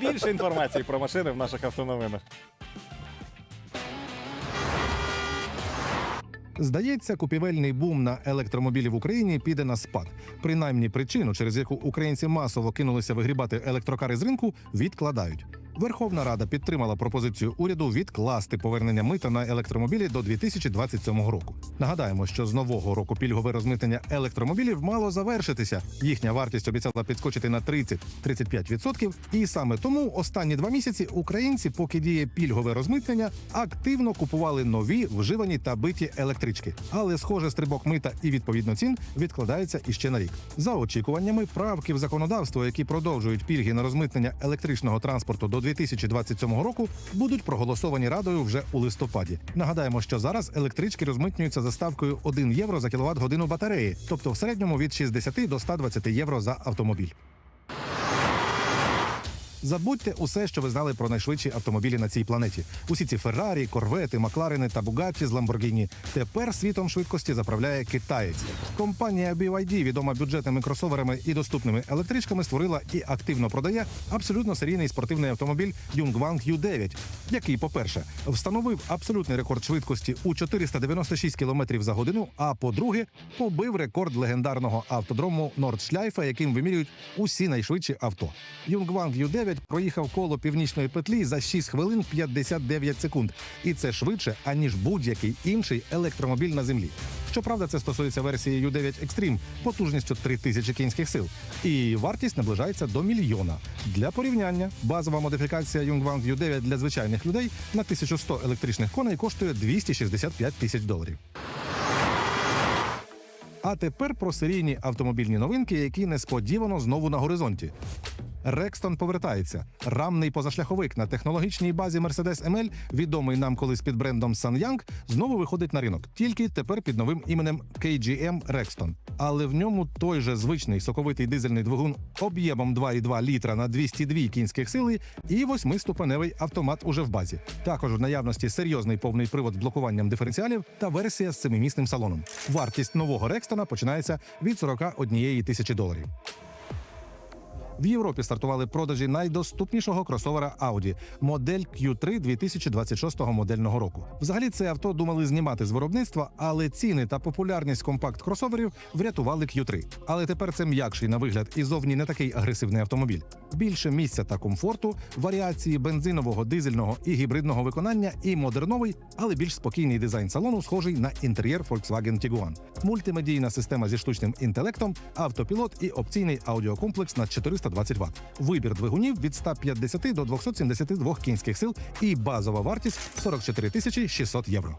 Більше інформації про машини в наших автоновинах. Здається, купівельний бум на електромобілі в Україні піде на спад. Принаймні причину, через яку українці масово кинулися вигрібати електрокари з ринку, відкладають. Верховна Рада підтримала пропозицію уряду відкласти повернення мита на електромобілі до 2027 року. Нагадаємо, що з нового року пільгове розмитнення електромобілів мало завершитися. Їхня вартість обіцяла підскочити на 30-35%. І саме тому останні два місяці українці, поки діє пільгове розмитнення, активно купували нові вживані та биті електрички. Але, схоже, стрибок мита і відповідно цін відкладається іще на рік. За очікуваннями, правки в законодавство, які продовжують пільги на розмитнення електричного транспорту до 2027 року, будуть проголосовані радою вже у листопаді. Нагадаємо, що зараз електрички розмитнюються за ставкою 1 євро за кіловат годину батареї, тобто в середньому від 60 до 120 євро за автомобіль. Забудьте усе, що ви знали про найшвидші автомобілі на цій планеті. Усі ці Феррарі, Корвети, Макларени та Бугатті з Ламборгіні. Тепер світом швидкості заправляє китаєць. Компанія BYD, відома бюджетними кросоверами і доступними електричками, створила і активно продає абсолютно серійний спортивний автомобіль Yungwang U9, який, по-перше, встановив абсолютний рекорд швидкості у 496 км за годину. А по-друге, побив рекорд легендарного автодрому Нордшляйфа, яким вимірюють усі найшвидші авто. Yungwang U9 проїхав коло північної петлі за 6 хвилин 59 секунд, і це швидше аніж будь-який інший електромобіль на землі. Щоправда, це стосується версії U9 Extreme потужністю 3000 кінських сил, і вартість наближається до мільйона. Для порівняння базова модифікація Yungwang U9 для звичайних людей на 1100 електричних коней коштує 265 тисяч доларів. А тепер про серійні автомобільні новинки, які несподівано знову на горизонті. Рекстон повертається. Рамний позашляховик на технологічній базі Mercedes ML, відомий нам колись під брендом Sanyang, знову виходить на ринок, тільки тепер під новим іменем KGM Rexton. Але в ньому той же звичний соковитий дизельний двигун об'ємом 2,2 літра на 202 кінських сили і восьмиступеневий автомат уже в базі. Також в наявності серйозний повний привод з блокуванням диференціалів та версія з семимісним салоном. Вартість нового Рекстона починається від 41 тисячі доларів. В Європі стартували продажі найдоступнішого кросовера Audi – модель Q3 2026 модельного року. Взагалі, це авто думали знімати з виробництва, але ціни та популярність компакт-кросоверів врятували Q3. Але тепер це м'якший на вигляд і зовні не такий агресивний автомобіль. Більше місця та комфорту, варіації бензинового, дизельного і гібридного виконання і модерновий, але більш спокійний дизайн салону, схожий на інтер'єр Volkswagen Tiguan. Мультимедійна система зі штучним інтелектом, автопілот і опційний аудіокомплекс на 420 Вт. Вибір двигунів від 150 до 272 кінських сил і базова вартість 44 тисячі 600 євро.